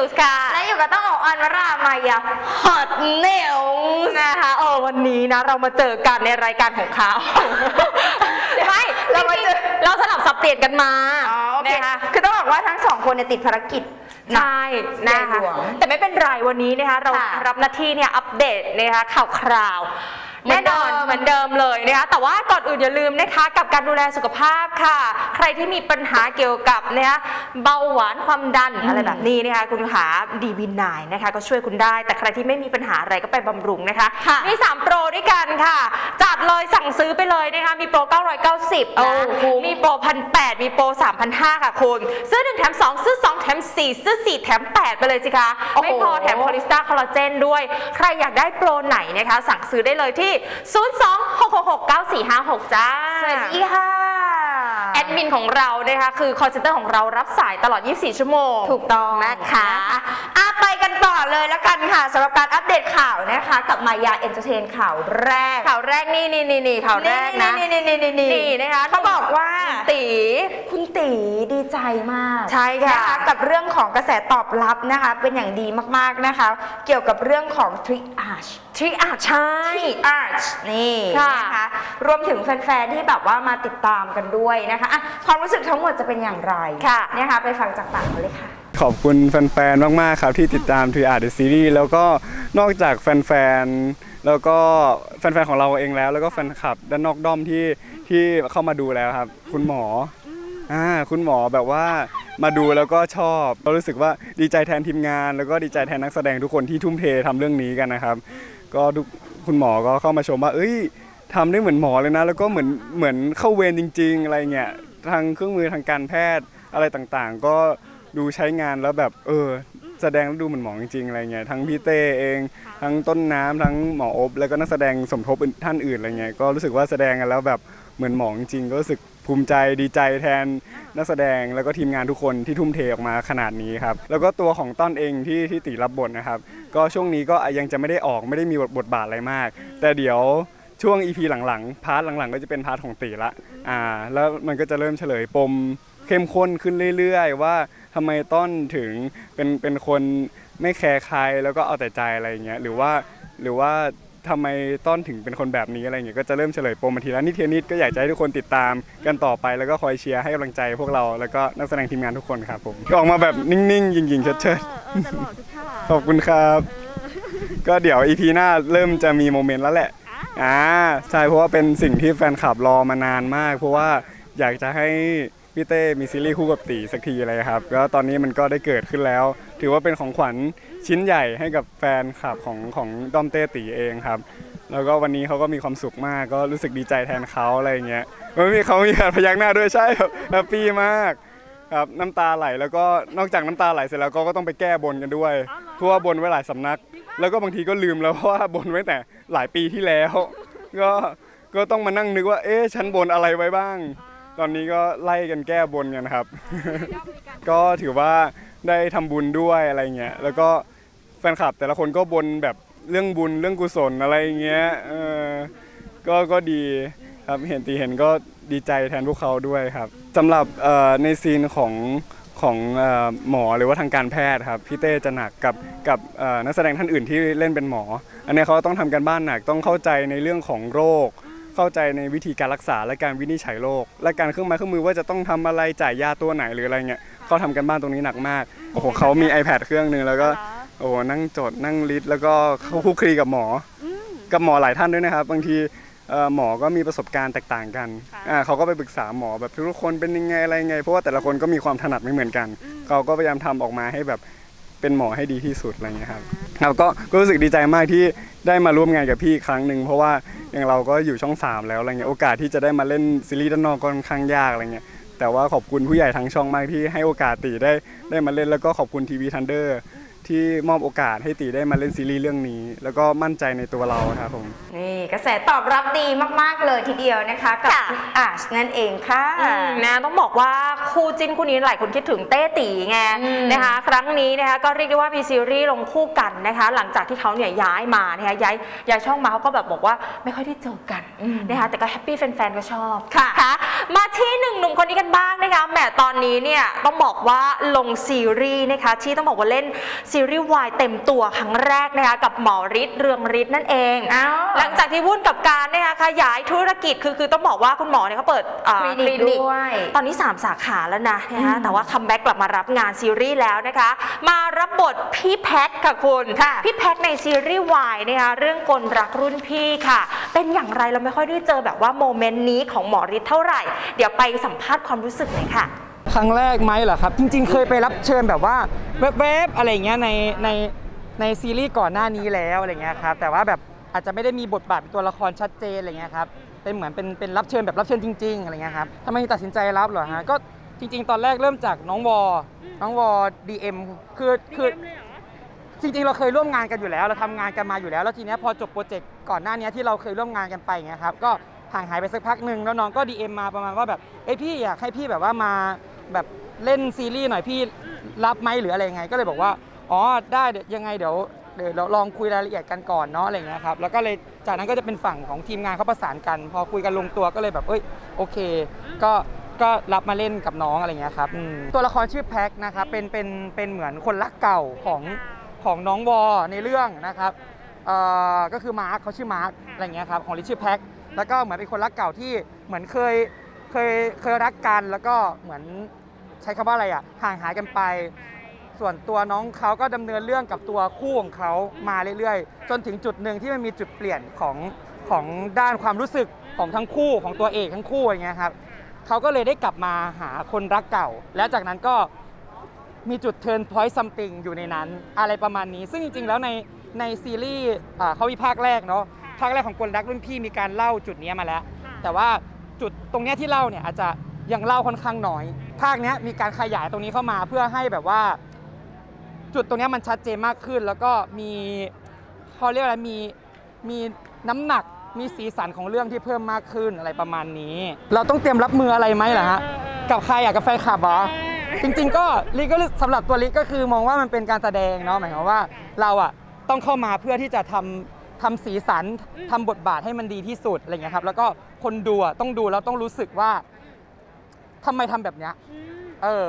วส์ค่ะ และอยู่กับต้องออกอันวรามายาฮอตเนลนะคะเออวันนี้นะ เรามาเจอกันในรายการของเขาไม่เรามาเจอเราสลับสับเปลี่ยนกันมาอ๋อโอเคนะคะคือต้องบอกว่าทั้งสองคนเนี่ยติดภารกิจหนักใช่นะคะใหญ่หลวงแต่ไม่เป็นไรวันนี้นะคะเราค่ะรับหน้าที่เนี่ยอัปเดตนะคะข่าวคราว แน่นอนเหมือนเดิมเลยนะคะแต่ว่าก่อนอื่นอย่าลืมนะคะ กับการดูแลสุขภาพค่ะ ใครที่มีปัญหาเกี่ยวกับนะคะเบาหวานความดันอะไรแบบนี้นะคะคุณขาดีบินนายนะคะ ก็ช่วยคุณได้ แต่ใครที่ไม่มีปัญหาอะไรก็ไปบำรุงนะคะค่ะมี3โปรด้วยกันค่ะ จัดเลยสั่งซื้อไปเลยนะคะมีโปร 990โอ้นะคุ้มมีโปร1,800มีโปร 3,500 ค่ะคุณ ซื้อ 1 แถม 2 ซื้อ 2 แถม 4 ซื้อ 4 แถม 8 ไปเลยสิคะโอ้โหไม่พอแถมคอลิสตาคอลลาเจนด้วย ใครอยากได้โปรไหนนะคะ สั่งซื้อได้เลยที่026669456 จ้า สวัสดีค่ะ แอดมินของเรานะคะคือคอ l เซ็นเตอร์ของเรารับสายตลอด 24 ชั่วโมง ถูกต้องนะคะอะไปกันต่อเลยแล้วกันค่ะสำหรับการอัปเดตข่าวนะคะ กับมายาเอนเตอร์เทนข่าวแรก ข่าวแรกนี่นี่นี่นี่ข่าวแรกนะนี่นี่นี่นี่นี่นะคะเขาบอกว่าตีคุณตีดีใจมากใช่ค่ะนกับเรื่องของกระแสตอบรับนะคะ เป็นอย่างดีมากๆนะคะ เกี่ยวกับเรื่องของ Trick Arch ที่อา จใช่ Trick Arch นี่ค่ะนะคะรวมถึงแฟนๆ ที่แบบว่ามาติดตามกันด้วยนะคะอะความรู้สึกทั้งหมดจะเป็นอย่างไรค่ะนะคะไปฟังจากปากเขาเลยค่ะ ขอบคุณแฟนๆ มาก ๆ ครับที่ติดตาม t ีอาร์ดซีรีส์แล้วก็นอกจากแฟนๆ แล้วก็แฟนๆ ของเราเองแล้ว แล้วก็แฟนคลับด้านนอกด้อมที่ที่เข้ามาดูแล้วครับ คุณหมออ่าคุณหมอแบบว่า มาดูแล้วก็ชอบก็รู้สึกว่าดีใจแทนทีมงาน แล้วก็ดีใจแทนนักแสดงทุกคนที่ทุ่มเททำเรื่องนี้กันนะครับ ก็ทุกคุณหมอก็เข้ามาชมว่า เอ้ยทำได้เหมือนหมอเลยนะ แล้วก็เหมือนเหมือนเข้าเวรจริง ๆ อะไรเงี้ยทางเครื่องมือทางการแพทย์อะไรต่างๆ ก็ดูใช้งานแล้วแบบเออแสดงแล้วดูเหมือนหมอจริงๆอะไรเงี้ยทั้งพี่เต้เอง ทั้งต้นน้ำทั้งหมออบ แล้วก็นักแสดงสมทบอื่นท่านอื่นอะไรเงี้ยก็รู้สึกว่าแสดงกันแล้วแบบเหมือนหมอจริงๆก็รู้สึก ภูมิใจดีใจแทนนักแสดงแล้วก็ทีมงานทุกคนที่ทุ่มเทออกมาขนาดนี้ครับแล้วก็ตัวของต้นเองที่ที่ตีรับบทนะครับ ก็ช่วงนี้ก็ยังจะไม่ได้ออกไม่ได้มีบทบาทอะไรมาก แต่เดี๋ยวช่วง EP หลังๆ พาร์ทหลังๆ ก็จะเป็นพาร์ทของตีละอ่าแล้วมันก็จะเริ่มเฉลยปมเข้มข้นขึ้นเรื่อยๆ ว่าทำไมต้นถึงเป็นเป็นคนไม่แคร์ใครแล้วก็เอาแต่ใจอะไรเงี้ยหรือว่าหรือว่า ทำไมต้อนถึงเป็นคนแบบนี้อะไรเงี้ยก็จะเริ่มเฉลยปมมาทีละนิดทีละนิดก็อยากจะให้ทุกคนติดตามกันต่อไปแล้วก็คอยเชียร์ให้กำลังใจพวกเราแล้วก็นักแสดงทีมงานทุกคนครับผมก็ออกมาแบบนิ่งๆยิงๆเชิดๆขอบคุณครับ ก็เดี๋ยวอีพีหน้าเริ่มจะมีโมเมนต์แล้วแหละ อ่าใช่เพราะว่าเป็นสิ่งที่แฟนคลับรอมานานมาก เพราะว่าอยากจะให้ พี่เต้มีซีรีส์คู่กับตีสักทีเลยครับแล้วตอนนี้มันก็ได้เกิดขึ้นแล้ว ถือว่าเป็นของขวัญชิ้นใหญ่ให้กับแฟนคลับของของด้อมเต้ตีเองครับ แล้วก็วันนี้เขาก็มีความสุขมากก็รู้สึกดีใจแทนเขาอะไรเงี้ยมันมีเขามีการพยักหน้าด้วยใช่ครับแฮปปี้มากครับน้ำตาไหลแล้วก็นอกจากน้ำตาไหลเสร็จแล้วก็ก็ต้องไปแก้บนกันด้วยเพราะว่าบนไว้หลายสำนัก แล้วก็บางทีก็ลืมแล้วเพราะว่าบนไว้แต่หลายปีที่แล้ว ก็ก็ต้องมานั่งนึกว่าเอ๊ะฉันบนอะไรไว้บ้าง ตอนนี้ก็ไล่กันแก้บนกันครับ ก็ถือว่าได้ทำบุญด้วยอะไรเงี้ยแล้วก็แฟนคลับแต่ละคนก็บนแบบเรื่องบุญเรื่องกุศลอะไรเงี้ยเออก็ก็ดีครับเห็นตีเห็นก็ดีใจแทนพวกเขาด้วยครับสำหรับเอ่อในซีนของของเอ่อหมอหรือว่าทางการแพทย์ครับพี่เต้จะหนักกับกับเอ่อนักแสดงท่านอื่นที่เล่นเป็นหมอ อันนี้เขาต้องทำการบ้านหนักต้องเข้าใจในเรื่องของโรค เข้าใจในวิธีการรักษาและการวินิจฉัยโรคและการเครื่องไม้เครื่องมือว่าจะต้องทำอะไรจ่ายยาตัวไหนหรืออะไรเงี้ยเขาทำกันบ้านตรงนี้หนักมากโอ้โหเขามี iPad เครื่องหนึ่งแล้วก็โอ้โหนั่งจดนั่งลิสต์แล้วก็เขาคุกคลีกับหมออกับหมอหลายท่านด้วยนะครับ บางทีเอ่อหมอก็มีประสบการณ์แตกต่างกันอ่าเขาก็ไปปรึกษาหมอแบบทุกคนเป็นยังไงอะไรยังไงเพราะว่าแต่ละคนก็มีความถนัดไม่เหมือนกัน เขาก็พยายามทำออกมาให้แบบ เป็นหมอให้ดีที่สุดอะไรเงี้ยครับเราก็ก็รู้สึกดีใจมากที่ได้มาร่วมงานกับพี่อีกครั้งหนึ่งเพราะว่าอย่างเราก็อยู่ช่อง 3 แล้วอะไรเงี้ยโอกาสที่จะได้มาเล่นซีรีส์ด้านนอกก็ค่อนข้างยากอะไรเงี้ยแต่ว่าขอบคุณผู้ใหญ่ทั้งช่องมากที่ให้โอกาสตีได้ได้มาเล่นแล้วก็ขอบคุณทีวีทันเดอร์ ที่มอบโอกาสให้ตีได้มาเล่นซีรีส์เรื่องนี้ แล้วก็มั่นใจในตัวเราครับผม นี่กระแสตอบรับดีมาก ๆ เลยทีเดียวนะคะกับค่ะ Trick Arch นั่นเองค่ะ อืมนะต้องบอกว่าคู่จิ้นคู่นี้หลายคนคิดถึงเต้ตีไงอืมนะคะ ครั้งนี้นะคะก็เรียกได้ว่ามีซีรีส์ลงคู่กันนะคะ หลังจากที่เขาเนี่ยย้ายมานะคะย้ายย้ายช่องมาเขาก็แบบบอกว่าไม่ค่อยได้เจอกันนะคะ แต่ก็แฮปปี้แฟนๆก็ชอบค่ะค่ะ มาที่หนึ่งหนุ่มคนนี้กันบ้างนะคะแหมตอนนี้เนี่ยต้องบอกว่าลงซีรีส์นะคะที่ต้องบอกว่าเล่นซีรีส์วายเต็มตัวครั้งแรกนะคะกับหมอฤทธิ์เรืองฤทธิ์นั่นเอง อ้าว หลังจากที่วุ่นกับการนะคะขยายธุรกิจคือคือต้องบอกว่าคุณหมอเนี่ยเขาเปิดอ่า คลินิกด้วย ตอนนี้ 3 สาขาแล้วนะนะคะอืมแต่ว่าคัมแบ็กกลับมารับงานซีรีส์แล้วนะคะ มารับบทพี่แพ็คค่ะคุณค่ะพี่แพ็คในซีรีส์วายนะคะเรื่องกลรักรุ่นพี่ค่ะ เป็นอย่างไรเราไม่ค่อยได้เจอแบบว่าโมเมนต์นี้ของหมอฤทธิ์เท่าไหร่ เดี๋ยวไปสัมภาษณ์ความรู้สึกหน่อยค่ะค รั้งแรกไหมเหรอครับ จริง ๆ เคยไปรับเชิญแบบว่าแวบๆอะไรอย่างเงี้ยในในในซีรีส์ก่อนหน้านี้แล้วอะไรเงี้ยครับแต่ว่าแบบอาจจะไม่ได้มีบทบาทเป็นตัวละครชัดเจนอะไรเงี้ยครับเป็นเหมือนเป็นเป็นรับเชิญแบบรับเชิญจริงๆอะไรเงี้ยครับทำไมถึงตัดสินใจรับเหรอฮะก็จริง ๆ ตอนแรกเริ่มจากน้องวอน้องวอ DM คือคือจริงๆ เราเคยร่วมงานกันอยู่แล้ว เราทำงานกันมาอยู่แล้ว แล้วทีเนี้ยพอจบโปรเจกต์ก่อนหน้านี้ที่เราเคยร่วมงานกันไปเงี้ยครับก็ห่างหายไปสักพักหนึ่งแล้วน้องก็ DM มาประมาณว่าแบบเอ้ยพี่อยากให้พี่แบบว่ามา แบบเล่นซีรีส์หน่อยพี่รับไหมหรืออะไรยังไง ก็เลยบอกว่าอ๋อได้เดี๋ยวยังไงเดี๋ยวเดี๋ยวเราลองคุยรายละเอียดกันก่อนเนาะอะไรเงี้ยครับแล้วก็เลยจากนั้นก็จะเป็นฝั่งของทีมงานเขาประสานกัน พอคุยกันลงตัวก็เลยแบบเอ้ยโอเค ก็ก็รับมาเล่นกับน้องอะไรเงี้ยครับอืมตัวละครชื่อแพ็คนะครับเป็นเป็นเป็นเหมือนคนรักเก่าของของน้องวอในเรื่องนะครับเอ่อก็คือมาร์คเขาชื่อมาร์คอะไรเงี้ยครับของลิชื่อแพ็คแล้วก็เหมือนเป็นคนรักเก่าที่เหมือนเคย เคยเคยรักกันแล้วก็เหมือนใช้คำว่าอะไรอะห่างหายกันไป ส่วนตัวน้องเขาก็ดำเนินเรื่องกับตัวคู่ของเขามาเรื่อยๆ จนถึงจุดหนึ่งที่มันมีจุดเปลี่ยนของของด้านความรู้สึกของทั้งคู่ของตัวเอกทั้งคู่อย่างเงี้ยครับเขาก็เลยได้กลับมาหาคนรักเก่า และจากนั้นก็มีจุด turn point something อยู่ในนั้น อะไรประมาณนี้ ซึ่งจริงๆ แล้วในในซีรีส์อ่าเขามีภาคแรกเนาะภาคแรกของกลรักรุ่นพี่มีการเล่าจุดนี้มาแล้ว แต่ว่า จุดตรงเนี้ยที่เล่าเนี่ยอาจจะยังเล่าค่อนข้างน้อย ภาคเนี้ยมีการขยายตรงนี้เข้ามาเพื่อให้แบบว่า จุดตรงเนี้ยมันชัดเจนมากขึ้น แล้วก็มีเขาเรียกอะไรมีมีน้ำหนักมีสีสันของเรื่องที่เพิ่มมากขึ้นอะไรประมาณนี้ เราต้องเตรียมรับมืออะไรไหมล่ะฮะกับใครอยากกับแฟนคลับเหรอ จริง ๆ ก็ลิก็สำหรับตัวลิก็คือมองว่ามันเป็นการแสดงเนาะหมายความว่าเราอะต้องเข้ามาเพื่อที่จะทำ ทำสีสันทำบทบาทให้มันดีที่สุดอะไรเงี้ยครับ แล้วก็คนดูอะต้องดูแล้วต้องรู้สึกว่าทำไมทำแบบเนี้ยเออ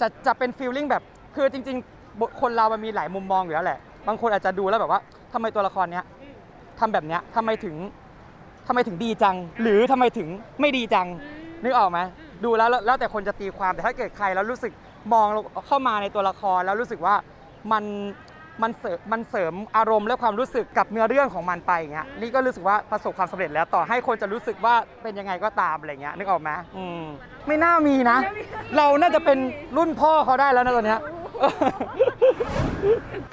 จะ จะเป็นฟีลลิ่งแบบ คือจริงๆบทคนเรามันมีหลายมุมมองอยู่แล้วแหละ บางคนอาจจะดูแล้วแบบว่าทำไมตัวละครเนี้ยทำแบบเนี้ยทำไมถึงทำไมถึงดีจัง หรือทำไมถึงไม่ดีจังนึกออกไหมดูแล้วแล้วแล้วแต่คนจะตีความแต่ถ้าเกิดใครแล้วรู้สึกมองเข้ามาในตัวละครแล้วรู้สึกว่ามัน มันเสริมมันเสริมอารมณ์และความรู้สึกกับเนื้อเรื่องของมันไปอย่างเงี้ยนี่ก็รู้สึกว่าประสบความสำเร็จแล้วต่อให้คนจะรู้สึกว่าเป็นยังไงก็ตามอะไรเงี้ยนึกออกไหมอืมไม่น่ามีนะ เราน่าจะเป็นรุ่นพ่อเขาได้แล้วนะตอนเนี้ย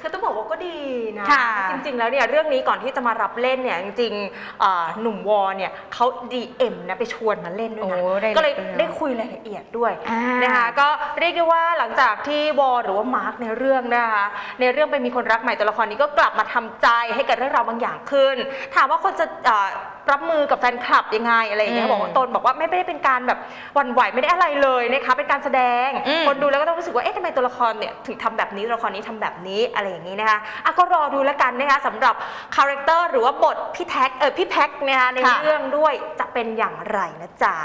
คือต้องบอกว่าก็ดีนะ ค่ะจริงๆ แล้วเนี่ยเรื่องนี้ก่อนที่จะมารับเล่นเนี่ยจริงๆเอ่อหนุ่มวอเนี่ยเขา DM นะไปชวนมาเล่นด้วยนะ โอ้ได้ก็เลยเลยได้คุยรายละเอียดด้วยอ่านนะคะก็เรียกได้ว่าหลังจากที่วอหรือว่ามาร์คในเรื่องนะคะในเรื่องไปมีคนรักใหม่ตัวละครนี้ก็กลับมาทำใจให้กับเรื่องราวบางอย่างขึ้น ถามว่าคนจะเอ่อรับมือกับแฟนคลับยังไงอะไรอย่างเงี้ยอืมบอกว่าตนบอกว่าไม่ได้เป็นการแบบหวั่นไหวไม่ได้อะไรเลยนะคะเป็นการแสดงอืม คนดูแล้วก็ต้องรู้สึกว่าเอ๊ะทำไมตัวละครเนี่ยถึงทำแบบนี้ตัวละครนี้ทำแบบนี้อะไรอย่างนี้นะคะอะก็รอดูแล้วกันนะคะสำหรับคาแรคเตอร์หรือว่าบทพี่แท็กเออพี่แพ็กนะคะในค่ะ เรื่องด้วยจะเป็นอย่างไรนะจ๊ะ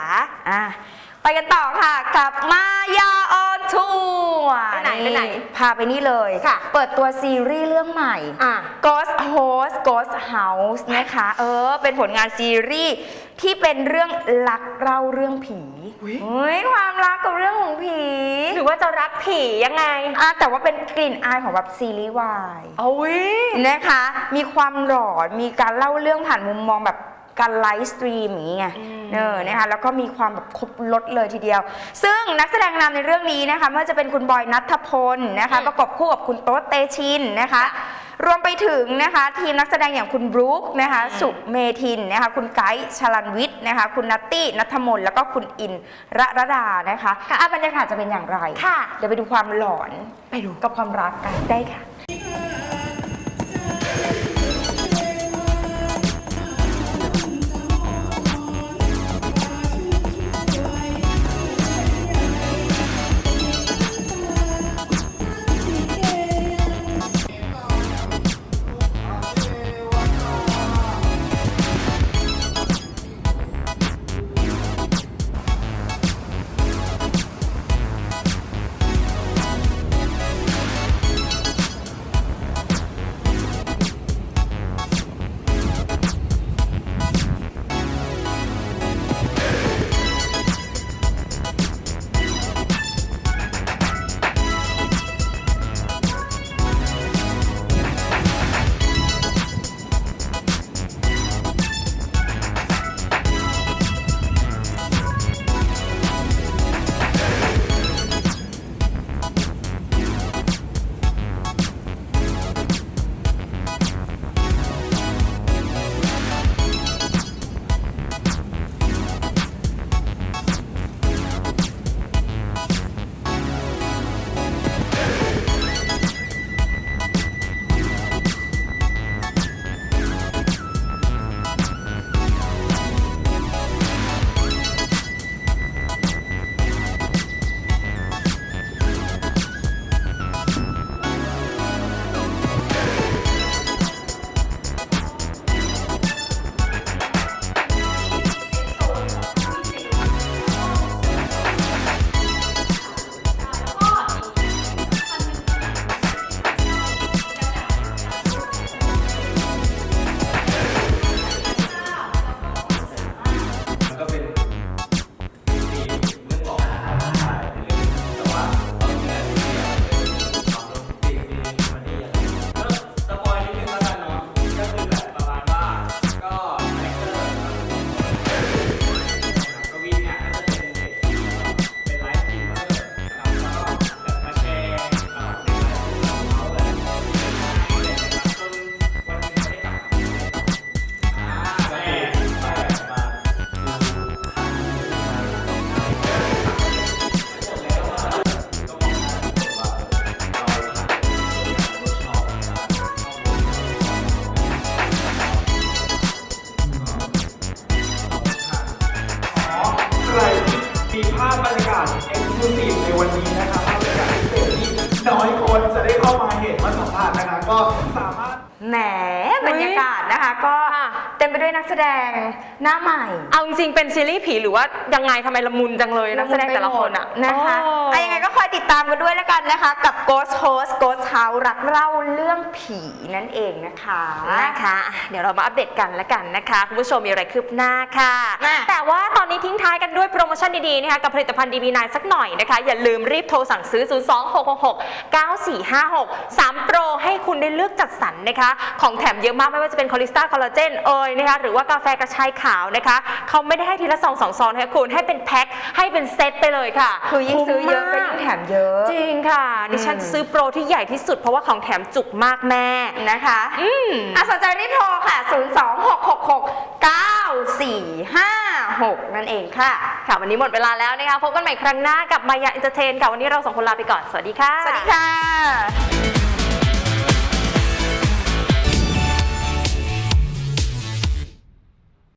อะไปกันต่อค่ะกับมายาออ นทัวร์ไปไหนไปไหนพาไปนี่เลยค่ะเปิดตัวซีรีส์เรื่องใหม่ อะ Ghost Host Ghost House นะคะ เออ เป็นผลงานซีรีส์ที่เป็นเรื่องรักเล่าเรื่องผีอุ๊ย เฮ้ยความรักกับเรื่องของผีหรือว่าจะรักผียังไงอะแต่ว่าเป็นกลิ่นอายของแบบซีรีส์วายโอ้ยนะคะ มีความหลอน มีการเล่าเรื่องผ่านมุมมองแบบ การไลฟ์สตรีมอย่างนี้ไงอืมเออนะคะแล้วก็มีความแบบครบรถเลยทีเดียว ซึ่งนักแสดงนำในเรื่องนี้นะคะไม่ว่าจะเป็นคุณบอยนัทพลนะคะ ประกบคู่กับคุณโต๊ดเตชินนะคะ รวมไปถึงนะคะทีมนักแสดงอย่างคุณบรู๊คนะคะ สุเมทินนะคะ คุณไกด์ชลันวิทย์นะคะ คุณนัตตี้นัทมนแล้วก็คุณอินระระดานะคะอะบรรยากาศจะเป็นอย่างไรค่ะเดี๋ยวไปดูความหลอนไปดูกับความรักกันได้ค่ะ แหมบรรยากาศนะคะ ก็ค่ะเต็มไป ด้วยนักแสดงหน้าใหม่ เอาจริงๆเป็นซีรีส์ผีหรือว่ายังไงทำไมละมุนจังเลยนักแสดงแต่ละคนอะนะคะโอ้อะยังไงก็คอยติดตามกันด้วยแล้วกันนะคะ กับ Ghost Host Ghost House รักเล่าเรื่องผีนั่นเองนะคะ นะคะอะเดี๋ยวเรามาอัปเดตกันละกันนะคะ คุณผู้ชมมีอะไรคืบหน้าค่ะ มา แต่ว่าตอนนี้ทิ้งท้ายกันด้วยโปรโมชั่นดีๆนะคะกับผลิตภัณฑ์ดีบีนสักหน่อยนะคะ อย่าลืมรีบโทรสั่งซื้อ 0 2 6 6 6 9 4 5 6 3 โปรให้คุณได้เลือกจัดสรรนะคะ ของแถมเยอะมากไม่ว่าจะเป็นคอลิสตาคอลลาเจนเอยนะคะหรือว่ากาแฟกระชายขาวนะคะเขาไม่ได้ให้ทีละซองสองซองนะคะคุณให้เป็นแพ็คให้เป็นเซตไปเลยค่ะคือยิ่งซื้อเยอะก็คุ้มยิ่งมาแถมเยอะ จริงค่ะ ดิฉันจะซื้อโปรที่ใหญ่ที่สุดเพราะว่าของแถมจุกมากแม่นะคะอืมอะสนใจรีบโทรค่ะ 026669456 นั่นเองค่ะ ค่ะ วันนี้หมดเวลาแล้วนะคะพบกันใหม่ครั้งหน้ากับมายาอินเตอร์เทนค่ะ วันนี้เราสองคนลาไปก่อน สวัสดีค่ะ สวัสดีค่ะ